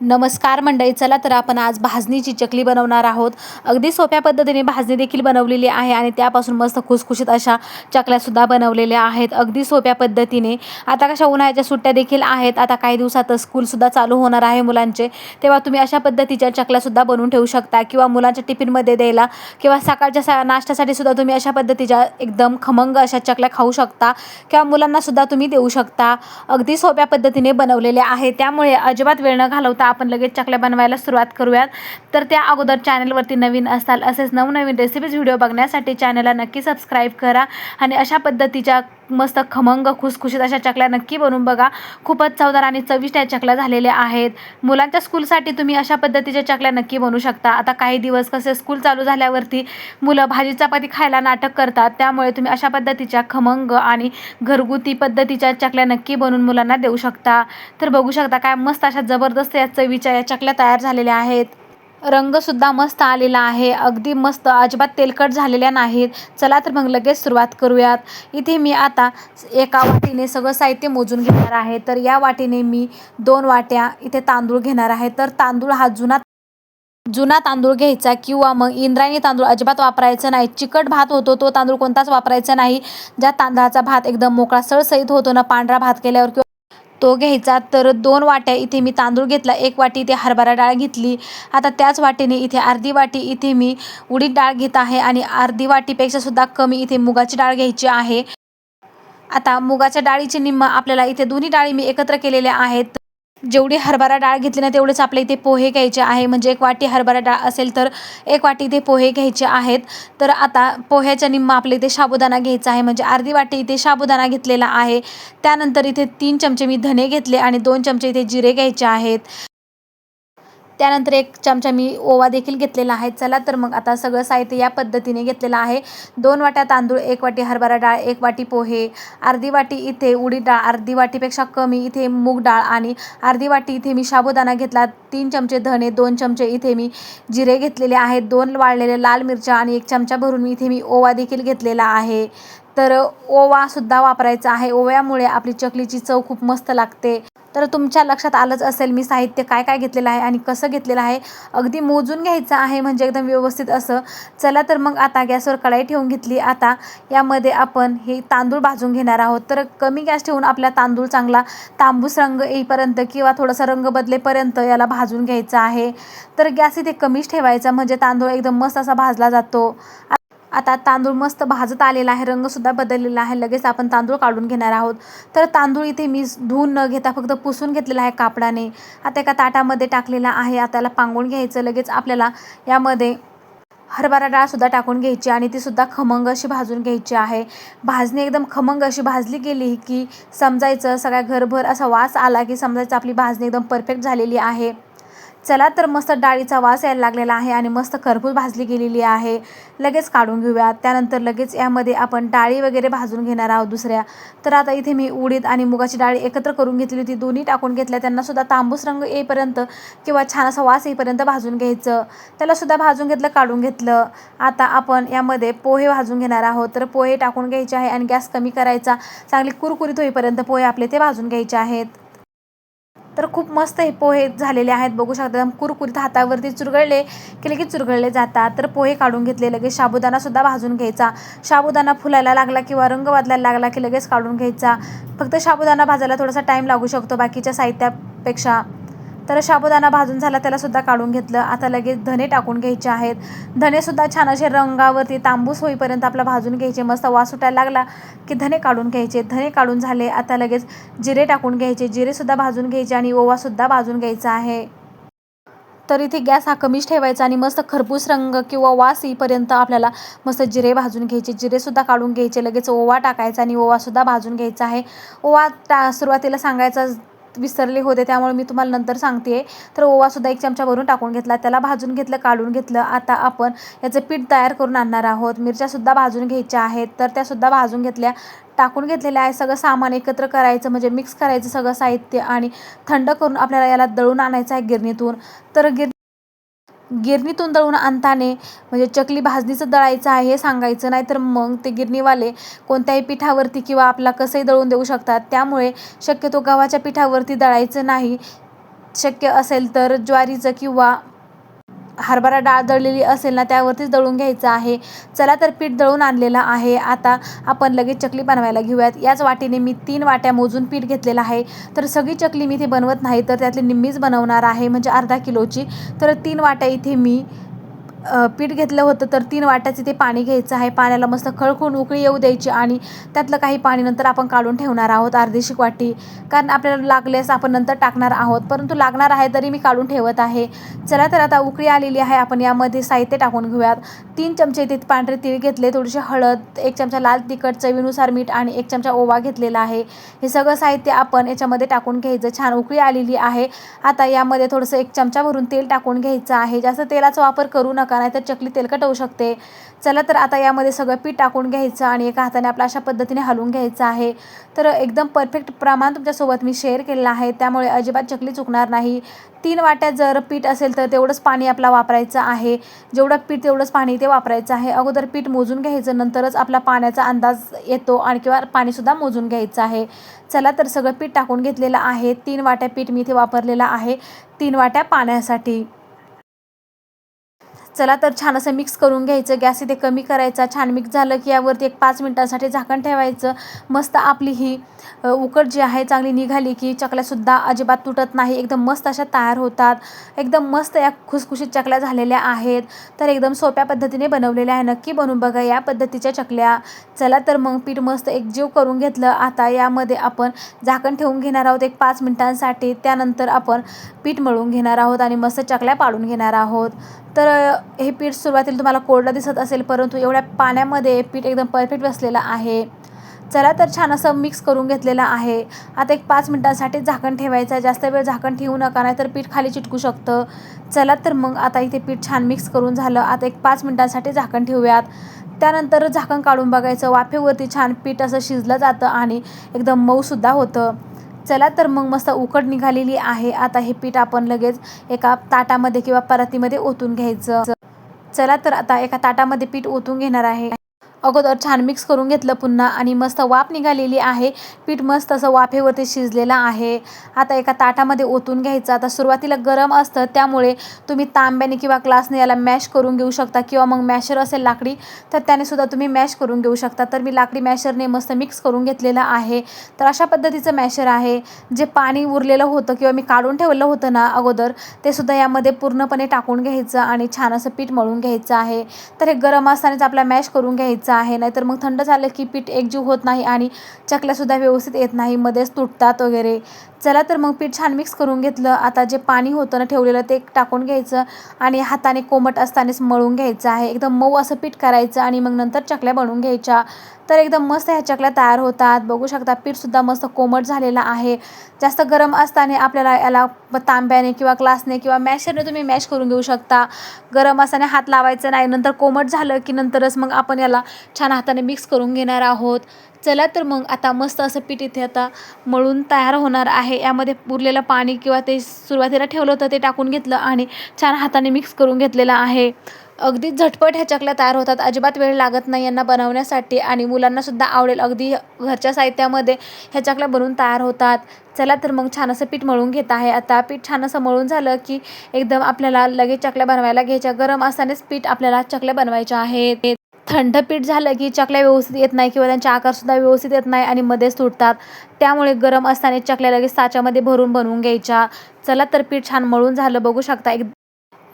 नमस्कार मंडळी चला तर आपण आज भाजणीची चकली बनवणार आहोत. अगदी सोप्या पद्धतीने भाजणी देखील बनवलेली आहे आणि त्यापासून मस्त खुसखुशीत अशा चकल्यासुद्धा बनवलेल्या आहेत. अगदी सोप्या पद्धतीने. आता कशा उन्हाळ्याच्या सुट्ट्या देखील आहेत. आता काही दिवसातच स्कूलसुद्धा चालू होणार आहे मुलांचे. तेव्हा तुम्ही अशा पद्धतीच्या चकल्यासुद्धा बनवून ठेवू शकता किंवा मुलांच्या टिफिनमध्ये द्यायला किंवा सकाळच्या सा नाश्त्यासाठी सुद्धा तुम्ही अशा पद्धतीच्या एकदम खमंग अशा चकल्या खाऊ शकता किंवा मुलांनासुद्धा तुम्ही देऊ शकता. अगदी सोप्या पद्धतीने बनवलेले आहे त्यामुळे अजिबात वेळ न घालवता आपण लगेच चकल्या बनवायला सुरुवात करूयात. तर त्या अगोदर चॅनलवरती नवीन असाल असेच नवनवीन रेसिपीज व्हिडिओ बघण्यासाठी चॅनलला नक्की सबस्क्राईब करा आणि अशा पद्धतीच्या मस्त खमंग खुसखुशीत अशा चकल्या नक्की बनवून बघा. खूपच चवदार आणि चविष्ट या चकल्या झालेल्या आहेत. मुलांच्या स्कूलसाठी तुम्ही अशा पद्धतीच्या चकल्या नक्की बनवू शकता. आता काही दिवस कसे स्कूल चालू झाल्यावरती मुलं भाजी चपाती खायला नाटक करतात. त्यामुळे तुम्ही अशा पद्धतीच्या खमंग आणि घरगुती पद्धतीच्या चकल्या नक्की बनवून मुलांना देऊ शकता. तर बघू शकता काय मस्त अशा जबरदस्त या चवीच्या या चकल्या तयार झालेल्या आहेत. रंगसुद्धा मस्त आलेला आहे. अगदी मस्त अजिबात तेलकट झालेल्या नाहीत. चला तर मग लगेच सुरुवात करूयात. इथे मी आता एका वाटीने सगळं साहित्य मोजून घेणार आहे. तर या वाटीने मी दोन वाट्या इथे तांदूळ घेणार आहे. तर तांदूळ हा जुना जुना तांदूळ घ्यायचा किंवा मग इंद्रायणी तांदूळ अजिबात वापरायचं नाही. चिकट भात होतो तो तांदूळ कोणताच वापरायचा नाही. ज्या तांदळाचा भात एकदम मोकळा सळसळीत होतो ना पांढरा भात केल्यावर किंवा तो घ्यायचा. तर दोन वाट्या इथे मी तांदूळ घेतला. एक वाटी इथे हरभरा डाळ घेतली. आता त्याच वाटीने इथे अर्धी वाटी इथे मी उडीद डाळ घेत आहे आणि अर्धी वाटीपेक्षा सुद्धा कमी इथे मुगाची डाळ घ्यायची आहे. आता मुगाच्या डाळीचे निम्म आपल्याला इथे दोन्ही डाळी मी एकत्र केलेल्या आहेत. जेवढी हरभरा डाळ घेतली ना तेवढेच आपल्या इथे पोहे घ्यायचे आहे. म्हणजे एक वाटी हरभरा डाळ असेल तर एक वाटी इथे पोहे घ्यायचे आहेत. तर आता पोह्याच्या निम्मा आपल्या इथे साबुदाणा घ्यायचा आहे. म्हणजे अर्धी वाटी इथे साबुदाणा घेतलेला आहे. त्यानंतर इथे तीन चमचे मी धने घेतले आणि दोन चमचे इथे जिरे घ्यायचे आहेत. त्यानंतर एक चमचा मी ओवा देखील घेतलेला आहे. चला तर मग आता सगळं साहित्य या पद्धतीने घेतलेलं आहे. दोन वाट्या तांदूळ एक वाटी हरभरा डाळ एक वाटी पोहे अर्धी वाटी इथे उडीद डाळ अर्धी वाटीपेक्षा कमी इथे मूग डाळ आणि अर्धी वाटी इथे मी साबुदाणा घेतला. तीन चमचे धणे दोन चमचे इथे मी जिरे घेतलेले आहेत. दोन वाळलेले लाल मिरच्या आणि एक चमचा भरून मी इथे मी ओवा देखील घेतलेला आहे. तर ओवासुद्धा वापरायचा आहे. ओव्यामुळे आपली चकलीची चव खूप मस्त लागते. तर तुमच्या लक्षात आलंच असेल मी साहित्य काय काय घेतलेलं आहे आणि कसं घेतलेलं आहे. अगदी मोजून घ्यायचं आहे म्हणजे एकदम व्यवस्थित असं. चला तर मग आता गॅसवर कढाई ठेवून घेतली. आता यामध्ये आपण हे तांदूळ भाजून घेणार आहोत. तर कमी गॅस ठेवून आपला तांदूळ चांगला तांबूस रंग येईपर्यंत किंवा थोडासा रंग बदलेपर्यंत याला भाजून घ्यायचा आहे. तर गॅस इथे कमीच ठेवायचा म्हणजे तांदूळ एकदम मस्त असा भाजला जातो. आता तांदूळ मस्त भाजत आलेला आहे रंगसुद्धा बदललेला आहे. लगेच आपण तांदूळ काढून घेणार आहोत. तर तांदूळ इथे मी धुवून न घेता फक्त पुसून घेतलेला आहे कापडाने. आता एका ताटामध्ये टाकलेला आहे. आताला पांगून घ्यायचं. लगेच आपल्याला यामध्ये हरभरा डाळसुद्धा टाकून घ्यायची आणि तीसुद्धा खमंग अशी भाजून घ्यायची आहे. भाजणी एकदम खमंग अशी भाजली गेली की समजायचं. सगळ्या घरभर असा वास आला की समजायचं. आपली भाजणी एकदम परफेक्ट झालेली आहे. चला तर मस्त डाळीचा वास यायला लागलेला आहे आणि मस्त खरपूस भाजली गेलेली आहे. लगेच काढून घेऊयात. त्यानंतर लगेच यामध्ये आपण डाळी वगैरे भाजून घेणार आहोत दुसऱ्या. तर आता इथे मी उडीद आणि मुगाची डाळी एकत्र करून घेतली होती. दोन्ही टाकून घेतल्या. त्यांनासुद्धा तांबूस रंग येईपर्यंत किंवा छान असा वास येईपर्यंत भाजून घ्यायचं. त्यालासुद्धा भाजून घेतलं काढून घेतलं. आता आपण यामध्ये पोहे भाजून घेणार आहोत. तर पोहे टाकून घ्यायचे आहे आणि गॅस कमी करायचा. चांगली कुरकुरीत होईपर्यंत पोहे आपले ते भाजून घ्यायचे आहेत. तर खूप मस्त हे पोहे झालेले आहेत. बघू शकता एकदम कुरकुरीत हातावरती चुरगळले की लगेच चुरगळले जातात. तर पोहे काढून घेतले लगेच साबुदाणासुद्धा भाजून घ्यायचा. साबुदाणा फुलायला लागला किंवा रंग बदलायला लागला की लगेच काढून घ्यायचा. फक्त साबुदाणा भाजायला थोडासा टाईम लागू शकतो बाकीच्या साहित्यापेक्षा. तर साबुदाणा भाजून झाला त्यालासुद्धा काढून घेतलं. आता लगेच धने टाकून घ्यायचे आहेत. धनेसुद्धा छान असे रंगावरती तांबूस होईपर्यंत आपला भाजून घ्यायचे. मस्त वास सुटायला लागला की धने काढून घ्यायचे. धने काढून झाले आता लगेच जिरे टाकून घ्यायचे. जिरेसुद्धा भाजून घ्यायचे आणि ओवासुद्धा भाजून घ्यायचा आहे. तर इथे गॅस हा कमीच ठेवायचा आणि मस्त खरपूस रंग किंवा वास येईपर्यंत आपल्याला मस्त जिरे भाजून घ्यायचे. जिरेसुद्धा काढून घ्यायचे लगेच ओवा टाकायचा आणि ओवासुद्धा भाजून घ्यायचा आहे. ओवा टा सुरुवातीला सांगायचा विसरले होते त्यामुळे मी तुम्हाला नंतर सांगते तर ओवासुद्धा एक चमचा भरून टाकून घेतला त्याला भाजून घेतलं काढून घेतलं. आता आपण याचं पीठ तयार करून आणणार आहोत. मिरच्यासुद्धा भाजून घ्यायच्या आहेत तर त्यासुद्धा भाजून घेतल्या टाकून घेतलेल्या आहे सगळं सामान एकत्र करायचं म्हणजे मिक्स करायचं सगळं साहित्य आणि थंड करून आपल्याला याला दळून आणायचं आहे गिरणीतून. तर गिर गिरणीतून दळून आणताने म्हणजे चकली भाजणीचं दळायचं आहे हे सांगायचं नाही तर मग ते गिरणीवाले कोणत्याही पिठावरती किंवा आपला कसंही दळून देऊ शकतात. त्यामुळे शक्यतो गव्हाच्या पिठावरती दळायचं नाही. शक्य असेल तर ज्वारीचं किंवा हरभरा डाळ दळलेली असेल ना त्यावरतीच दळून घ्यायचं आहे. चला तर पीठ दळून आणलेलं आहे. आता आपण लगेच चकली बनवायला घेऊयात. याच वाटीने मी तीन वाट्या मोजून पीठ घेतलेलं आहे. तर सगळी चकली मी इथे बनवत नाही तर त्यातली निम्मीच बनवणार आहे म्हणजे अर्धा किलोची. तर तीन वाट्या इथे मी पीठ घेतलं होतं तर तीन वाट्याचे ते पाणी घ्यायचं आहे. पाण्याला मस्त खळखून उकळी येऊ द्यायची आणि त्यातलं काही पाणी नंतर आपण काढून ठेवणार आहोत अर्धीशीक वाटी कारण आपल्याला लागल्यास आपण नंतर टाकणार आहोत. परंतु लागणार आहे तरी मी काढून ठेवत आहे. चला तर आता उकळी आलेली आहे. आपण यामध्ये साहित्य टाकून घेऊयात. तीन चमचे ते पांढरे तीळ घेतले थोडीशी हळद एक चमचा लाल तिखट चवीनुसार मीठ आणि एक चमचा ओवा घेतलेला आहे. हे सगळं साहित्य आपण याच्यामध्ये टाकून घ्यायचं. छान उकळी आलेली आहे. आता यामध्ये थोडंसं एक चमचा भरून तेल टाकून घ्यायचं आहे. जास्त तेलाचा वापर करू नका. नाही तर चकली तेलकट होऊ शकते. चला तर आता यामध्ये सगळं पीठ टाकून घ्यायचं आणि एका हाताने आपल्या अशा पद्धतीने हलवून घ्यायचं आहे. तर एकदम परफेक्ट प्रमाण तुमच्यासोबत मी शेअर केलेलं आहे. त्यामुळे अजिबात चकली चुकणार नाही. तीन वाट्या जर पीठ असेल तर तेवढंच पाणी आपला वापरायचं आहे. जेवढं पीठ तेवढंच पाणी ते वापरायचं आहे. अगोदर पीठ मोजून घ्यायचं नंतरच आपला पाण्याचा अंदाज येतो आणि किंवा पाणीसुद्धा मोजून घ्यायचं आहे. चला तर सगळं पीठ टाकून घेतलेलं आहे. तीन वाट्या पीठ मी इथे वापरलेलं आहे. तीन वाट्या पाण्यासाठी. चला तर छान असं मिक्स करून घ्यायचं. गॅस इथे कमी करायचा. छान मिक्स झालं की यावरती एक पाच मिनटांसाठी झाकण ठेवायचं. मस्त आपली ही उकड जी आहे चांगली निघाली की चकल्यासुद्धा अजिबात तुटत नाही. एकदम मस्त अशा तयार होतात. एकदम मस्त या खुसखुशीत चकल्या झालेल्या आहेत. तर एकदम सोप्या पद्धतीने बनवलेल्या आहे. नक्की बनवून बघा या पद्धतीच्या चकल्या. चला तर मग पीठ मस्त एकजीव करून घेतलं. आता यामध्ये आपण झाकण ठेवून घेणार आहोत एक पाच मिनटांसाठी. त्यानंतर आपण पीठ मळून घेणार आहोत आणि मस्त चकल्या पाडून घेणार आहोत. तर हे पीठ सुरुवातीला तुम्हाला कोरडं दिसत असेल परंतु एवढ्या पाण्यामध्ये पीठ एकदम परफेक्ट बसलेलं आहे. चला तर छान असं मिक्स करून घेतलेलं आहे. आता एक पाच मिनटांसाठी झाकण ठेवायचं आहे. जास्त वेळ झाकण ठेवू नका नाही तर पीठ खाली चिटकू शकतं. चला तर मग आता इथे पीठ छान मिक्स करून झालं. आता एक पाच मिनटांसाठी झाकण ठेवूयात. त्यानंतर झाकण काढून बघायचं. वाफेवरती छान पीठ असं शिजलं जातं आणि एकदम मऊसुद्धा होतं. चला तर मग मस्त उकड निघालेली आहे. आता हे पीठ आपण लगेच एका ताटामध्ये किंवा परातीमध्ये ओतून घ्यायचं. चला तर आता एका ताटामध्ये पीठ ओतून घेणार आहे. अगोदर छान मिक्स करून घेतलं पुन्हा आणि मस्त वाफ निघालेली आहे. पीठ मस्त असं वाफेवरती शिजलेलं आहे. आता एका ताटामध्ये ओतून घ्यायचं. आता सुरुवातीला गरम असतं त्यामुळे तुम्ही तांब्याने किंवा ग्लासने याला मॅश करून घेऊ शकता किंवा मग मॅशर असेल लाकडी तर त्याने सुद्धा तुम्ही मॅश करून घेऊ शकता. तर मी लाकडी मॅशरने मस्त मिक्स करून घेतलेलं आहे. तर अशा पद्धतीचं मॅशर आहे. जे पाणी उरलेलं होतं किंवा मी काढून ठेवलं होतं ना अगोदर ते सुद्धा यामध्ये पूर्णपणे टाकून घ्यायचं आणि छान असं पीठ मळून घ्यायचं आहे. तर हे गरम असतानाच आपला मॅश करून घ्यायचं आहे. नाहीतर मग थंड झालं की पीठ एकजीव होत नाही आणि चकल्यासुद्धा व्यवस्थित येत नाही. मध्येच तुटतात वगैरे. चला तर मग पीठ छान मिक्स करून घेतलं. आता जे पाणी होतं ना ठेवलेलं ते टाकून घ्यायचं आणि हाताने कोमट असतानाच मळून घ्यायचं आहे. एकदम मऊ असं पीठ करायचं आणि मग नंतर चकल्या बनवून घ्यायच्या. तर एकदम मस्त ह्या चकल्या तयार होतात. बघू शकता पीठसुद्धा मस्त कोमट झालेलं आहे. जास्त गरम असताना आपल्याला याला तांब्याने किंवा ग्लासने किंवा मॅशरने तुम्ही मॅश करून घेऊ शकता. गरम असताना हात लावायचं नाही. नंतर कोमट झालं की नंतरच मग आपण याला छान हाताने मिक्स करून घेणार आहोत. चला तर मग आता मस्त असं पीठ इथे आता मळून तयार होणार आहे. यामध्ये उरलेलं पाणी किंवा ते सुरुवातीला ठेवलं होतं ते टाकून घेतलं आणि छान हाताने मिक्स करून घेतलेलं आहे. अगदी झटपट ह्या चकल्या तयार होतात. अजिबात वेळ लागत नाही यांना बनवण्यासाठी आणि मुलांनासुद्धा आवडेल. अगदी घरच्या साहित्यामध्ये ह्या चकल्या बनवून तयार होतात. चला तर मग छान असं पीठ मळून घेत आहे. आता पीठ छान असं मळून झालं की एकदम आपल्याला लगेच चकल्या बनवायला घ्यायच्या. गरम असतानाच पीठ आपल्याला चकल्या बनवायच्या आहेत. थंड पीठ झालं की चकल्या व्यवस्थित येत नाही किंवा त्यांचे आकारसुद्धा व्यवस्थित येत नाही आणि मध्येच तुटतात. त्यामुळे गरम असताना चकल्या लगेच साच्यामध्ये भरून बनवून घ्यायच्या. चला तर पीठ छान मळून झालं. बघू शकता एक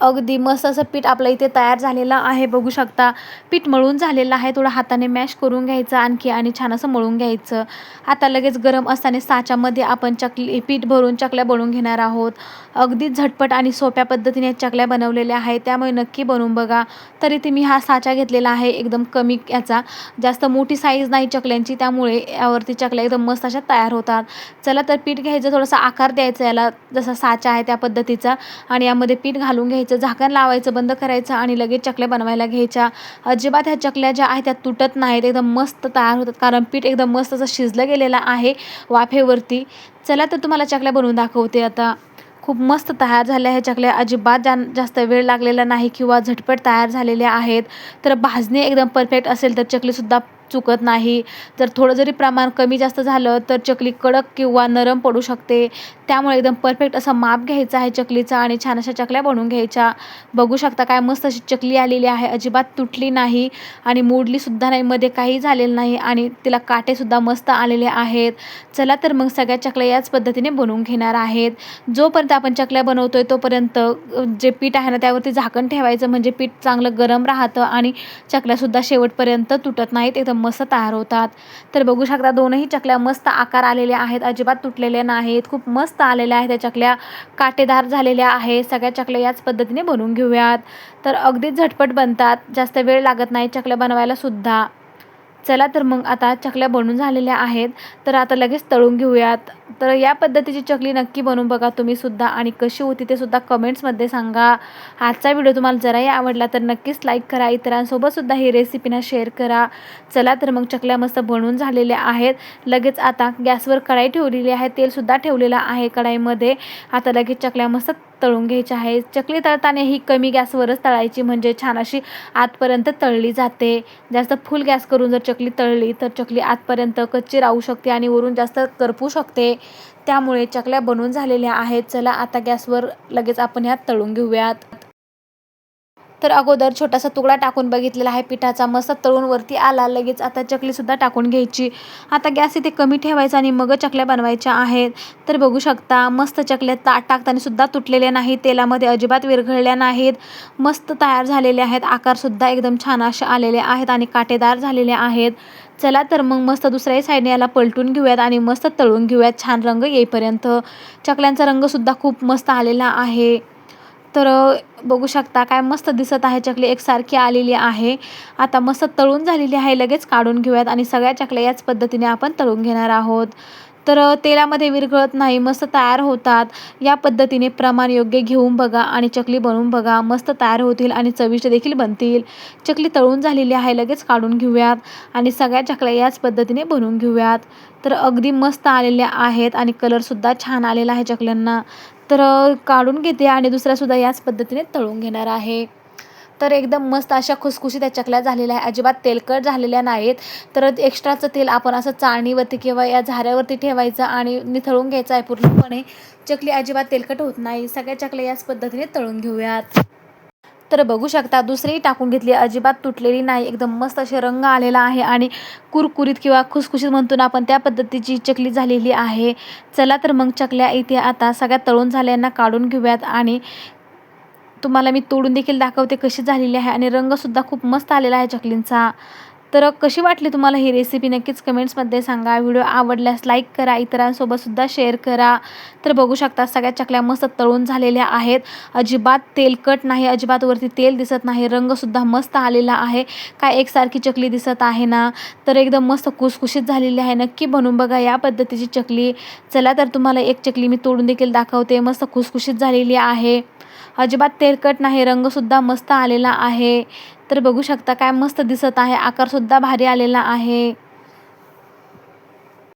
अगदी मस्त असं पीठ आपलं इथे तयार झालेलं आहे. बघू शकता पीठ मळून झालेलं आहे. थोडं हाताने मॅश करून घ्यायचं आणखी आणि छान असं मळून घ्यायचं. आता लगेच गरम असताना साच्यामध्ये आपण चकली पीठ भरून चकल्या बनवून घेणार आहोत. अगदी झटपट आणि सोप्या पद्धतीने चकल्या बनवलेल्या आहेत. त्यामुळे नक्की बनवून बघा. तरी ते मी हा साचा घेतलेला आहे. एकदम कमी याचा. जास्त मोठी साईज नाही चकल्यांची. त्यामुळे यावरती चकल्या एकदम मस्त अशा तयार होतात. चला तर पीठ घ्यायचं. थोडासा आकार द्यायचा याला. जसा साचा आहे त्या पद्धतीचा. आणि यामध्ये पीठ घालून घ्यायचं. झाकण लावायचं बंद करायचं आणि लगेच चकल्या बनवायला घ्यायच्या. अजिबात ह्या चकल्या ज्या आहेत त्या तुटत नाहीत. एकदम मस्त तयार होतात. कारण पीठ एकदम मस्त असं शिजलं गेलेलं आहे वाफेवरती. चला तर तुम्हाला चकल्या बनवून दाखवते आता. खूप मस्त तयार झाल्या ह्या चकल्या. अजिबात जा जास्त वेळ लागलेला नाही किंवा झटपट तयार झालेल्या आहेत. तर भाजणी एकदम परफेक्ट असेल तर चकलीसुद्धा चुकत नाही. जर थोडं जरी प्रमाण कमी जास्त झालं तर चकली कडक किंवा नरम पडू शकते. त्यामुळे एकदम परफेक्ट असं माप घ्यायचं आहे चकलीचा आणि छान अशा चकल्या बनवून घ्यायच्या. बघू शकता काय मस्त अशी चकली आलेली आहे. अजिबात तुटली नाही आणि मोडलीसुद्धा नाही मध्ये काही झालेलं नाही आणि तिला काटेसुद्धा मस्त आलेले आहेत. चला तर मग सगळ्या चकल्या याच पद्धतीने बनवून घेणार आहेत. जोपर्यंत आपण चकल्या बनवतोय तोपर्यंत जे पीठ आहे ना त्यावरती झाकण ठेवायचं. म्हणजे पीठ चांगलं गरम राहतं आणि चकल्यासुद्धा शेवटपर्यंत तुटत नाहीत. एकदम मस्त तयार होतात. तर बघू शकता दोनही चकल्या मस्त आकार आलेल्या आहेत अजिबात तुटलेल्या नाहीत. खूप मस्त आलेल्या आहेत त्या चकल्या. काटेदार झालेल्या आहेत. सगळ्या चकल्या याच पद्धतीने बनवून घेऊयात. तर अगदीच झटपट बनतात. जास्त वेळ लागत नाही चकल्या बनवायला सुद्धा. चला तर मग आता चकल्या बनून झालेल्या आहेत. तर आता लगेच तळून घेऊयात. तर या पद्धतीची चकली नक्की बनवून बघा तुम्ही सुद्धा आणि कशी होती ते सुद्धा कमेंट्समध्ये सांगा. आजचा व्हिडिओ तुम्हाला जराही आवडला तर नक्कीच लाईक करा. इतरांसोबत सुद्धा ही रेसिपीना शेअर करा. चला तर मग चकल्या मस्त बनवून झालेल्या आहेत. लगेच आता गॅसवर कढाई ठेवलेली आहे. तेलसुद्धा ठेवलेलं आहे कढाईमध्ये. आता लगेच चकल्या मस्त तळून घ्यायची आहे. चकली तळताना ही कमी गॅसवरच तळायची म्हणजे छान अशी आतपर्यंत तळली जाते. जास्त फुल गॅस करून जर चकली तळली तर चकली आतपर्यंत कच्ची राहू शकते आणि वरून जास्त करपू शकते. त्यामुळे चकल्या बनवून झालेल्या आहेत. चला आता गॅसवर लगेच आपण ह्यात तळून घेऊयात. तर अगोदर छोटासा तुकडा टाकून बघितलेला आहे. पिठाचा मस्त तळून वरती आला. लगेच आता चकलीसुद्धा टाकून घ्यायची. आता गॅस इथे कमी ठेवायचा आणि मग चकल्या बनवायच्या आहेत. तर बघू शकता मस्त चकल्या ता टाकताना सुद्धा तुटलेल्या नाहीत. तेलामध्ये अजिबात विरघळल्या नाहीत. मस्त तयार झालेले आहेत. आकारसुद्धा एकदम छान असे आलेले आहेत आणि काटेदार झालेले आहेत. चला तर मग मस्त दुसऱ्याही साईडने याला पलटून घेऊयात आणि मस्त तळून घेऊयात. छान रंग येईपर्यंत. चकल्यांचा रंगसुद्धा खूप मस्त आलेला आहे. तर बघू शकता काय मस्त दिसत आहे. चकली एकसारखी आलेली आहे. आता मस्त तळून झालेली आहे. लगेच काढून घेऊयात आणि सगळ्या चकल्या याच पद्धतीने आपण तळून घेणार आहोत. तर तेलामध्ये विरघळत नाही. मस्त तयार होतात. या पद्धतीने प्रमाण योग्य घेऊन बघा आणि चकली बनवून बघा. मस्त तयार होतील आणि चविष्ट देखील बनतील. चकली तळून झालेली आहे. लगेच काढून घेऊयात आणि सगळ्या चकल्या याच पद्धतीने बनवून घेऊयात. तर अगदी मस्त आलेल्या आहेत आणि कलरसुद्धा छान आलेला आहे चकल्यांना. तर काढून घेते आणि दुसऱ्यासुद्धा याच पद्धतीने तळून घेणार आहे. तर एकदम मस्त अशा खुसखुशी त्या चकल्या झालेल्या आहे अजिबात तेलकट झालेल्या नाहीत. तर एक्स्ट्राचं तेल आपण असं चाळणीवरती किंवा या झाऱ्यावरती ठेवायचं आणि निथळून घ्यायचं आहे पूर्णपणे. चकली अजिबात तेलकट होत नाही. सगळ्या चकल्या याच पद्धतीने तळून घेऊयात. तर बघू शकता दुसरीही टाकून घेतली. अजिबात तुटलेली नाही. एकदम मस्त असे रंग आलेला आहे आणि कुरकुरीत किंवा खुसखुशीत म्हणतो ना आपण त्या पद्धतीची चकली झालेली आहे. चला तर मग चकल्या इथे आता सगळ्या तळून झाल्यांना काढून घेऊयात आणि तुम्हाला मी तोडून देखील दाखवते कशी झालेली आहे आणि रंगसुद्धा खूप मस्त आलेला आहे चकलींचा. तर कशी वाटली तुम्हाला ही रेसिपी नक्कीच कमेंट्समध्ये सांगा. व्हिडिओ आवडल्यास लाईक करा. इतरांसोबतसुद्धा शेअर करा. तर बघू शकता सगळ्या चकल्या मस्त तळून झालेल्या आहेत. अजिबात तेलकट नाही अजिबात वरती तेल दिसत नाही. रंगसुद्धा मस्त आलेला आहे. काय एकसारखी चकली दिसत आहे ना? तर एकदम मस्त कुसकुशीत झालेली आहे. नक्की बनवून बघा या पद्धतीची चकली. चला तर तुम्हाला एक चकली मी तोडून देखील दाखवते. मस्त खुसखुशीत झालेली आहे. अजिबात तेलकट नाही रंगसुद्धा मस्त आलेला आहे. तर बघू शकता काय मस्त दिसत आहे. आकारसुद्धा भारी आलेला आहे.